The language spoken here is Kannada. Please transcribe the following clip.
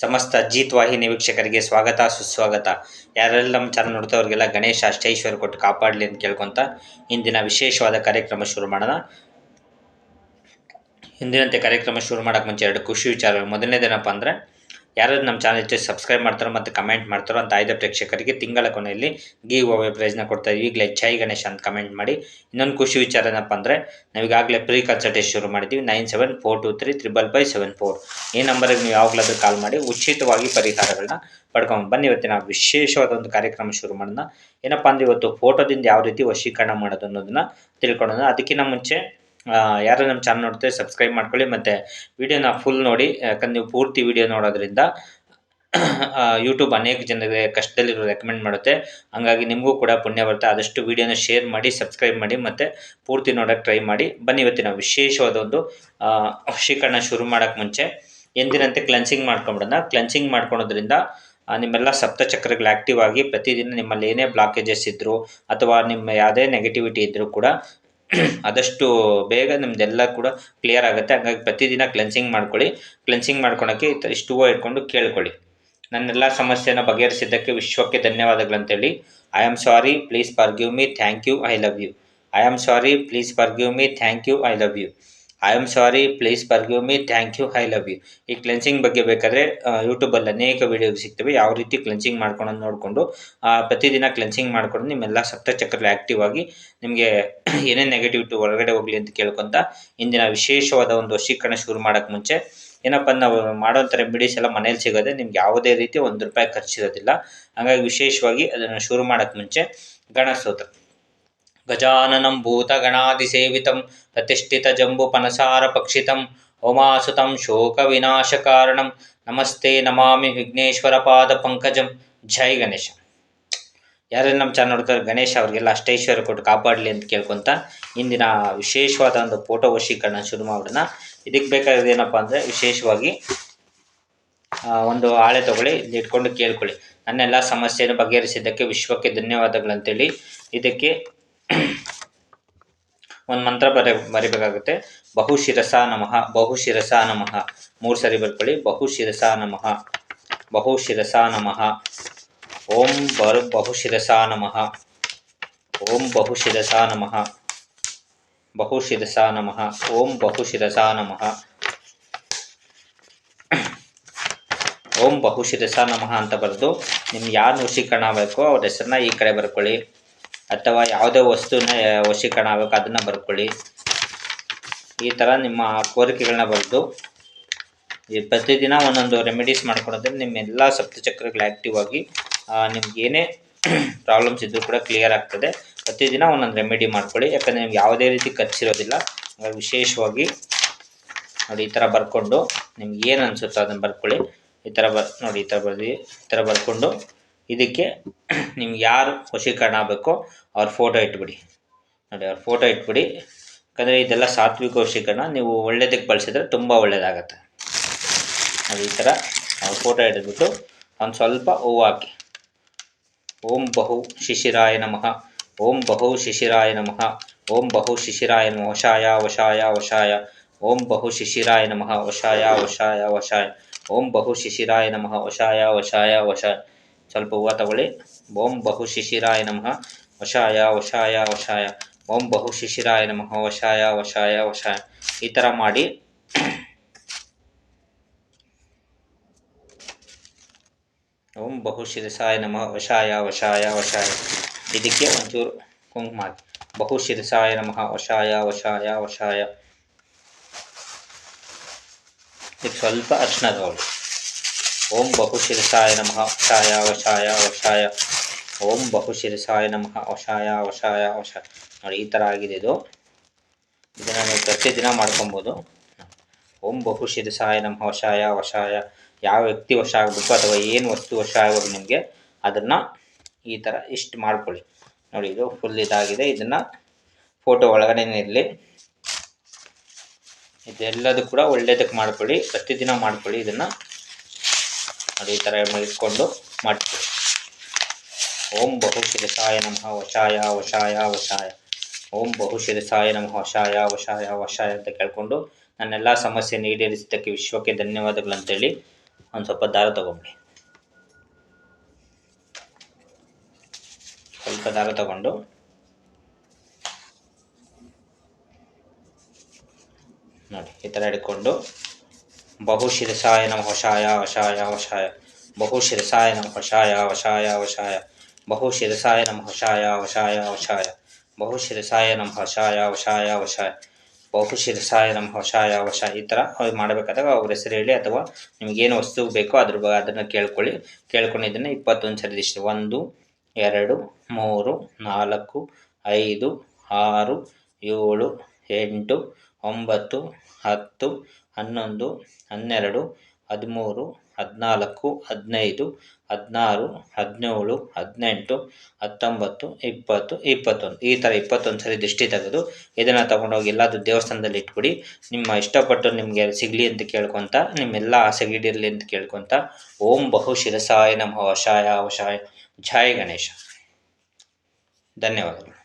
ಸಮಸ್ತ ಅಜಿತ್ ವಾಹಿನಿ ವೀಕ್ಷಕರಿಗೆ ಸ್ವಾಗತ, ಸುಸ್ವಾಗತ. ಯಾರೆಲ್ಲ ನಮ್ಮ ಚಾನಲ್ ನೋಡ್ತವ್ರಿಗೆಲ್ಲ ಗಣೇಶ ಅಷ್ಟೈಶ್ವರ ಕೊಟ್ಟು ಕಾಪಾಡಲಿ ಅಂತ ಕೇಳ್ಕೊತ ಇಂದಿನ ವಿಶೇಷವಾದ ಕಾರ್ಯಕ್ರಮ ಶುರು ಮಾಡೋಣ. ಹಿಂದಿನಂತೆ ಕಾರ್ಯಕ್ರಮ ಶುರು ಮಾಡೋಕೆ ಮುಂಚೆ ಎರಡು ಖುಷಿ ವಿಚಾರಗಳು. ಮೊದಲನೇದೇನಪ್ಪ ಅಂದರೆ ಯಾರು ನಮ್ಮ ಚಾನಲ್ ಹೆಚ್ಚು ಸಬ್ಸ್ಕ್ರೈಬ್ ಮಾಡ್ತಾರೋ ಮತ್ತು ಕಮೆಂಟ್ ಮಾಡ್ತಾರೋ ಅಂತ ಆಯ್ದ ಪ್ರೇಕ್ಷಕರಿಗೆ ತಿಂಗಳ ಕೊನೆಯಲ್ಲಿ ಗೀ ಅವೇ ಪ್ರೈಸ್ನ ಕೊಡ್ತಾ ಇದ್ದೀವಿ. ಈಗಲೇ ಚೈ ಗಣೇಶ್ ಅಂತ ಕಮೆಂಟ್ ಮಾಡಿ. ಇನ್ನೊಂದು ಖುಷಿ ವಿಚಾರ ಏನಪ್ಪ ಅಂದರೆ ನಾವೀಗಾಗಲೇ ಪ್ರೀ ಕನ್ಸಲ್ಟೇಷನ್ ಶುರು ಮಾಡಿದ್ದೀವಿ. Nine seven four two three triple five seven four ಈ ನಂಬರಿಗೆ ನೀವು ಯಾವಾಗಲಾದರೂ ಕಾಲ್ ಮಾಡಿ. ಉಚಿತವಾಗಿ ಪರಿಹಾರಗಳನ್ನ ಪಡ್ಕೊಂಡು ಬನ್ನಿ. ಇವತ್ತಿನ ವಿಶೇಷವಾದ ಒಂದು ಕಾರ್ಯಕ್ರಮ ಶುರು ಮಾಡೋಣ. ಏನಪ್ಪ ಅಂದರೆ ಇವತ್ತು ಫೋಟೋದಿಂದ ಯಾವ ರೀತಿ ವಶೀಕರಣ ಮಾಡೋದು ಅನ್ನೋದನ್ನ ತಿಳ್ಕೊಳ್ಳೋಣ. ಅದಕ್ಕಿಂತ ಮುಂಚೆ ಯಾರು ನಮ್ಮ ಚಾನಲ್ ನೋಡ್ತಾರೆ ಸಬ್ಸ್ಕ್ರೈಬ್ ಮಾಡ್ಕೊಳ್ಳಿ ಮತ್ತು ವಿಡಿಯೋನ ಫುಲ್ ನೋಡಿ ಯಾಕಂದ್ರೆ ನೀವು ಪೂರ್ತಿ ವಿಡಿಯೋ ನೋಡೋದ್ರಿಂದ ಯೂಟ್ಯೂಬ್ ಅನೇಕ ಜನರಿಗೆ ಕಷ್ಟದಲ್ಲಿರೋ ರೆಕಮೆಂಡ್ ಮಾಡುತ್ತೆ. ಹಂಗಾಗಿ ನಿಮಗೂ ಕೂಡ ಪುಣ್ಯ ಬರುತ್ತೆ. ಆದಷ್ಟು ವಿಡಿಯೋನ ಶೇರ್ ಮಾಡಿ ಸಬ್ಸ್ಕ್ರೈಬ್ ಮಾಡಿ ಮತ್ತು ಪೂರ್ತಿ ನೋಡೋಕ್ಕೆ ಟ್ರೈ ಮಾಡಿ. ಬನ್ನಿ ಇವತ್ತಿನ ವಿಶೇಷವಾದ ಒಂದು ಆ, ವಶೀಕರಣ ಶುರು ಮಾಡೋಕ್ಕೆ ಮುಂಚೆ. ಎಂದಿನಂತೆ ಕ್ಲೆನ್ಸಿಂಗ್ ಮಾಡ್ಕೊಂಬಿಡೋಣ. ಕ್ಲೆನ್ಸಿಂಗ್ ಮಾಡ್ಕೊಳೋದ್ರಿಂದ ನಿಮ್ಮೆಲ್ಲ ಸಪ್ತಚಕ್ರಗಳು ಆ್ಯಕ್ಟಿವ್ ಆಗಿ ಪ್ರತಿದಿನ ನಿಮ್ಮಲ್ಲಿ ಏನೇ ಬ್ಲಾಕೇಜಸ್ ಇದ್ದರೂ ಅಥವಾ ನಿಮ್ಮ ಯಾವುದೇ ನೆಗೆಟಿವಿಟಿ ಇದ್ದರೂ ಕೂಡ ಆದಷ್ಟು ಬೇಗ ನಿಮ್ದೆಲ್ಲ ಕೂಡ ಕ್ಲಿಯರ್ ಆಗುತ್ತೆ. ಹಾಗಾಗಿ ಪ್ರತಿದಿನ ಕ್ಲೆನ್ಸಿಂಗ್ ಮಾಡ್ಕೊಳ್ಳಿ. ಕ್ಲೆನ್ಸಿಂಗ್ ಮಾಡ್ಕೊಳಕ್ಕೆ ಈ ಥರ ಇಷ್ಟು ಹೂವು ಇಟ್ಕೊಂಡು ಕೇಳ್ಕೊಳ್ಳಿ. ನನ್ನೆಲ್ಲ ಸಮಸ್ಯೆನ ಬಗೆಹರಿಸಿದ್ದಕ್ಕೆ ವಿಶ್ವಕ್ಕೆ ಧನ್ಯವಾದಗಳಂತೇಳಿ I am sorry please forgive me thank you I love you I am sorry please forgive me thank you I love you I am sorry please forgive me thank you I love you ಈ ಕ್ಲೆನ್ಸಿಂಗ್ ಬಗ್ಗೆ ಬೇಕಾದರೆ ಯೂಟ್ಯೂಬಲ್ಲಿ ಅನೇಕ ವೀಡಿಯೋಗಳು ಸಿಗ್ತವೆ. ಯಾವ ರೀತಿ ಕ್ಲೆನ್ಸಿಂಗ್ ಮಾಡ್ಕೊಂಡು ನೋಡಿಕೊಂಡು ಪ್ರತಿದಿನ ಕ್ಲೆನ್ಸಿಂಗ್ ಮಾಡ್ಕೊಂಡು ನಿಮ್ಮೆಲ್ಲ ಸಪ್ತಚಕ್ರದಲ್ಲಿ ಆ್ಯಕ್ಟಿವ್ ಆಗಿ ನಿಮಗೆ ಏನೇ ನೆಗೆಟಿವಿಟಿ ಹೊರಗಡೆ ಹೋಗಲಿ ಅಂತ ಕೇಳ್ಕೊತ ಇಂದಿನ ವಿಶೇಷವಾದ ಒಂದು ವಶೀಕರಣ ಶುರು ಮಾಡೋಕ್ಕೆ ಮುಂಚೆ, ಏನಪ್ಪ ನಾವು ಮಾಡೋಂಥ ರೆಮಿಡೀಸ್ ಎಲ್ಲ ಮನೇಲಿ ಸಿಗೋದೆ, ನಿಮ್ಗೆ ಯಾವುದೇ ರೀತಿ ಒಂದು ರೂಪಾಯಿ ಖರ್ಚಿರೋದಿಲ್ಲ. ಹಾಗಾಗಿ ವಿಶೇಷವಾಗಿ ಅದನ್ನು ಶುರು ಮಾಡೋಕ್ಕೆ ಮುಂಚೆ ಗಣಸ್ತೋತ್ರ ಪಕ್ಷಿತಂ ಓಮಾಸುತಂ ಶೋಕ ವಿನಾಶಕಾರಣಂ ನಮಸ್ತೆ ನಮಾಮಿ ವಿಘ್ನೇಶ್ವರ ಪಾದ ಪಂಕಜಂ ಜೈ ಗಣೇಶ ಯಾರೆಲ್ಲ ನಮ್ಮ ಚಾನಲ್ ನೋಡ್ತಾರೆ, ಗಣೇಶ ಅವರಿಗೆಲ್ಲ ಅಷ್ಟೈಶ್ವರ್ಯ ಕೊಟ್ಟು ಕಾಪಾಡಲಿ ಅಂತ ಕೇಳ್ಕೊತ ಇಂದಿನ ವಿಶೇಷವಾದ ಒಂದು ಫೋಟೋ ವಶೀಕರಣ ಶುರು ಮಾಡೋಣ. ಇದಕ್ಕೆ ಬೇಕಾಗಿರೋದು ಏನಪ್ಪ ಅಂದರೆ ವಿಶೇಷವಾಗಿ ಒಂದು ಹಾಳೆ ತಗೊಳ್ಳಿ, ಇಲ್ಲಿ ಇಟ್ಕೊಂಡು ಕೇಳ್ಕೊಳ್ಳಿ. ನನ್ನೆಲ್ಲ ಸಮಸ್ಯೆಯನ್ನು ಬಗೆಹರಿಸಿದ್ದಕ್ಕೆ ವಿಶ್ವಕ್ಕೆ ಧನ್ಯವಾದಗಳು ಅಂತೇಳಿ ಇದಕ್ಕೆ ಒಂದು ಮಂತ್ರ ಬರ, ಬರಿಬೇಕಾಗುತ್ತೆ. ಬಹುಶಿರಸ ನಮಃ ಬಹುಶಿರಸ ನಮಃ. ಮೂರು ಸರಿ ಬರ್ಕೊಳ್ಳಿ. ಬಹುಶಿರಸ ನಮಃ ಬಹುಶಿರಸ ನಮಃ. ಓಂ ಬರು, ಬಹುಶಿರಸ ನಮಃ. ಓಂ ಬಹುಶಿರಸ ನಮಃ. ಬಹುಶಿರಸ ನಮಃ. ಓಂ ಬಹುಶಿರಸ ನಮಃ. ಓಂ ಬಹುಶಿರಸ ನಮಃ ಅಂತ ಬರೆದು ನಿಮ್ಗೆ ಯಾರು ವಶೀಕರಣ ಆಗಬೇಕೋ ಅವ್ರ ಹೆಸರನ್ನ ಈ ಕಡೆ ಬರ್ಕೊಳ್ಳಿ. ಅಥವಾ ಯಾವುದೇ ವಸ್ತುನ ವಶೀಕರಣ ಆಗಬೇಕು, ಅದನ್ನು ಬರ್ಕೊಳ್ಳಿ. ಈ ಥರ ನಿಮ್ಮ ಕೋರಿಕೆಗಳನ್ನ ಬರೆದು, ಈ ಪ್ರತಿದಿನ ಒಂದೊಂದು ರೆಮಿಡೀಸ್ ಮಾಡ್ಕೊಳೋದ್ರಿಂದ ನಿಮ್ಮ ಎಲ್ಲ ಸಪ್ತಚಕ್ರಗಳು ಆ್ಯಕ್ಟಿವ್ ಆಗಿ ನಿಮ್ಗೆ ಏನೇ ಪ್ರಾಬ್ಲಮ್ಸ್ ಇದ್ದರೂ ಕೂಡ ಕ್ಲಿಯರ್ ಆಗ್ತದೆ. ಪ್ರತಿದಿನ ಒಂದೊಂದು ರೆಮಿಡಿ ಮಾಡ್ಕೊಳ್ಳಿ. ಯಾಕಂದರೆ ನಿಮ್ಗೆ ಯಾವುದೇ ರೀತಿ ಖರ್ಚಿರೋದಿಲ್ಲ ವಿಶೇಷವಾಗಿ ನೋಡಿ, ಈ ಥರ ಬರ್ಕೊಂಡು, ನಿಮ್ಗೆ ಏನು ಅನಿಸುತ್ತೋ ಅದನ್ನು ಬರ್ಕೊಳ್ಳಿ. ಈ ಥರ ಬರ್, ನೋಡಿ, ಈ ಥರ ಬರ್ದು, ಈ ಥರ ಬರ್ಕೊಂಡು ಇದಕ್ಕೆ ನಿಮ್ಗೆ ಯಾರು ವಶೀಕರಣ ಆಗಬೇಕು ಅವ್ರ ಫೋಟೋ ಇಟ್ಬಿಡಿ. ನೋಡಿ, ಅವ್ರ ಫೋಟೋ ಇಟ್ಬಿಡಿ. ಯಾಕಂದರೆ ಇದೆಲ್ಲ ಸಾತ್ವಿಕ ವಶೀಕರಣ, ನೀವು ಒಳ್ಳೆಯದಕ್ಕೆ ಬಳಸಿದ್ರೆ ತುಂಬ ಒಳ್ಳೆಯದಾಗತ್ತೆ ನೋಡಿ ಈ ಥರ ಅವ್ರ ಫೋಟೋ ಇಟ್ಬಿಟ್ಟು ಒಂದು ಸ್ವಲ್ಪ ಹೂವು ಹಾಕಿ. ಓಂ ಬಹು ಶಿಶಿರಾಯ ನಮಃ. ಓಂ ಬಹು ಶಿಶಿರಾಯ ನಮಃ. ಓಂ ಬಹು ಶಿಶಿರಾಯ ನಮಃ. ವಶಾಯ ವಶಾಯ ವಶಾಯ. ಓಂ ಬಹು ಶಿಶಿರಾಯ ನಮಃ. ವಶಾಯ ವಶಾಯ ವಶಾಯ. ಓಂ ಬಹು ಶಿಶಿರಾಯ ನಮಃ. ವಶಾಯ ವಶಾಯ ವಶಾಯ. ಸ್ವಲ್ಪ ಹೂವು ತಗೊಳ್ಳಿ ಓಂ ಬಹು ಶಿಶಿರಾಯ ನಮಃ ವಶಾಯ ವಶಾಯ ವಶಾಯ ಓಂ ಬಹು ಶಿಶಿರಾಯ ನಮಃ ವಶಾಯ ವಶಾಯ ವಶಾಯ ಈ ಥರ ಮಾಡಿ ಓಂ ಬಹು ಶಿರಸಾಯ ನಮಃ ವಶಾಯ ವಶಾಯ ವಶಾಯ ಇದಕ್ಕೆ ಒಂಚೂರು ಕುಂಕುಮ ಹಾಕಿ ಬಹು ಶಿರಸಾಯ ನಮಃ। ವಶಾಯ ವಶಾಯ ವಶಾಯ। ಇದಕ್ಕೆ ಸ್ವಲ್ಪ ಅರ್ಶಿನ ತಗೊಳ್ಳಿ ಓಂ ಬಹು ಶಿರಸಾಯ ನಮಃ, ವಶಾಯ ವಶಾಯ ವಶಾಯ. ಓಂ ಬಹು ಶಿರಸಾಯ ನಮಃ, ವಶಾಯ ವಶಾಯ ವಶಾಯ. ನೋಡಿ, ಈ ಥರ ಆಗಿದೆ ಇದು. ಇದನ್ನು ನೀವು ಪ್ರತಿದಿನ ಮಾಡ್ಕೊಬೋದು. ಓಂ ಬಹು ಶಿರಸಾಯ ನಮಃ, ವಶಾಯ ವಶಾಯ. ಯಾವ ವ್ಯಕ್ತಿ ವಶ ಆಗಬೇಕು ಅಥವಾ ಏನು ವಸ್ತು ವಶ ಆಗಬೇಕು ನಿಮಗೆ, ಅದನ್ನು ಈ ಥರ ಇಷ್ಟು ಮಾಡ್ಕೊಳ್ಳಿ. ನೋಡಿ, ಇದು ಫುಲ್ ಇದಾಗಿದೆ. ಇದನ್ನು ಫೋಟೋ ಒಳಗಡೆ ಇರಲಿ. ಇದೆಲ್ಲದೂ ಕೂಡ ಒಳ್ಳೇದಕ್ಕೆ ಮಾಡ್ಕೊಳ್ಳಿ. ಪ್ರತಿದಿನ ಮಾಡ್ಕೊಳ್ಳಿ ಇದನ್ನು. ನೋಡಿ ಈ ಥರ ಇಟ್ಕೊಂಡು ಮಾಡ್ತೀವಿ. ಓಂ ಬಹು ಶಿರಸಾಯ ನಮಃ ವಶಾಯ ವಶಾಯ ವಶಾಯ. ಓಂ ಬಹು ಶಿರಸಾಯ ನಮಃ ವಶಾಯ ವಶಾಯ ವಶಾಯ ಅಂತ ಕೇಳ್ಕೊಂಡು ನನ್ನೆಲ್ಲ ಸಮಸ್ಯೆ ಈಡೇರಿಸಿದ್ದಕ್ಕೆ ವಿಶ್ವಕ್ಕೆ ಧನ್ಯವಾದಗಳು ಅಂತೇಳಿ ಒಂದು ಸ್ವಲ್ಪ ದಾರ ತೊಗೊಂಬಿಡಿ ಸ್ವಲ್ಪ ದಾರ ತಗೊಂಡು. ನೋಡಿ, ಈ ಥರ ಹಿಡ್ಕೊಂಡು. ಬಹು ಶಿರಸಾಯ ನಮ ವಶಾಯ ವಶಾಯ ವಶಾಯ ಬಹು ಶಿರಸಾಯ ನಮ ವಶಾಯ ವಶಾಯ ವಶಾಯ ಬಹು ಶಿರಸಾಯ ನಮ ನಮ ವಶಾಯ ವಶಾಯ ಬಹು ಶಿರಸಾಯ ನಮ ವಶಾಯ ವಶಾಯ ಈ ಥರ ಅವ್ರು ಮಾಡಬೇಕಾದಾಗ ಅವ್ರ ಹೆಸರು ಹೇಳಿ ಅಥವಾ ನಿಮಗೇನು ವಸ್ತು ಬೇಕೋ ಅದ್ರ ಬಗ್ಗೆ ಅದನ್ನು ಕೇಳ್ಕೊಳ್ಳಿ. ಕೇಳ್ಕೊಂಡು ಇದನ್ನು ಇಪ್ಪತ್ತೊಂದು ಸರಿ ಇಷ್ಟು ಒಂದು, ಎರಡು, ಮೂರು, ನಾಲ್ಕು, ಐದು, ಆರು, ಏಳು, ಎಂಟು ಒಂಬತ್ತು, ಹತ್ತು, ಹನ್ನೊಂದು, ಹನ್ನೆರಡು, ಹದಿಮೂರು, ಹದಿನಾಲ್ಕು, ಹದಿನೈದು, ಹದಿನಾರು, ಹದಿನೇಳು, ಹದಿನೆಂಟು, ಹತ್ತೊಂಬತ್ತು, ಇಪ್ಪತ್ತು, ಇಪ್ಪತ್ತೊಂದು. ಈ ಥರ ಇಪ್ಪತ್ತೊಂದು ಸರಿ ದೃಷ್ಟಿ ತೆಗೆದು ಇದನ್ನು ತೊಗೊಂಡೋಗಿ ಎಲ್ಲಾದರೂ ದೇವಸ್ಥಾನದಲ್ಲಿ ಇಟ್ಬಿಡಿ. ನಿಮ್ಮ ಇಷ್ಟಪಟ್ಟು ನಿಮಗೆ ಸಿಗಲಿ ಅಂತ ಕೇಳ್ಕೊತ, ನಿಮ್ಮೆಲ್ಲ ಆಸೆ ಈಡೇರಲಿ ಅಂತ ಕೇಳ್ಕೊತ, ಓಂ ಬಹು ಶಿರಸಾಯ ನಮಃ ವಶಾಯ ವಶಾಯ ಜಯ ಗಣೇಶ. ಧನ್ಯವಾದಗಳು.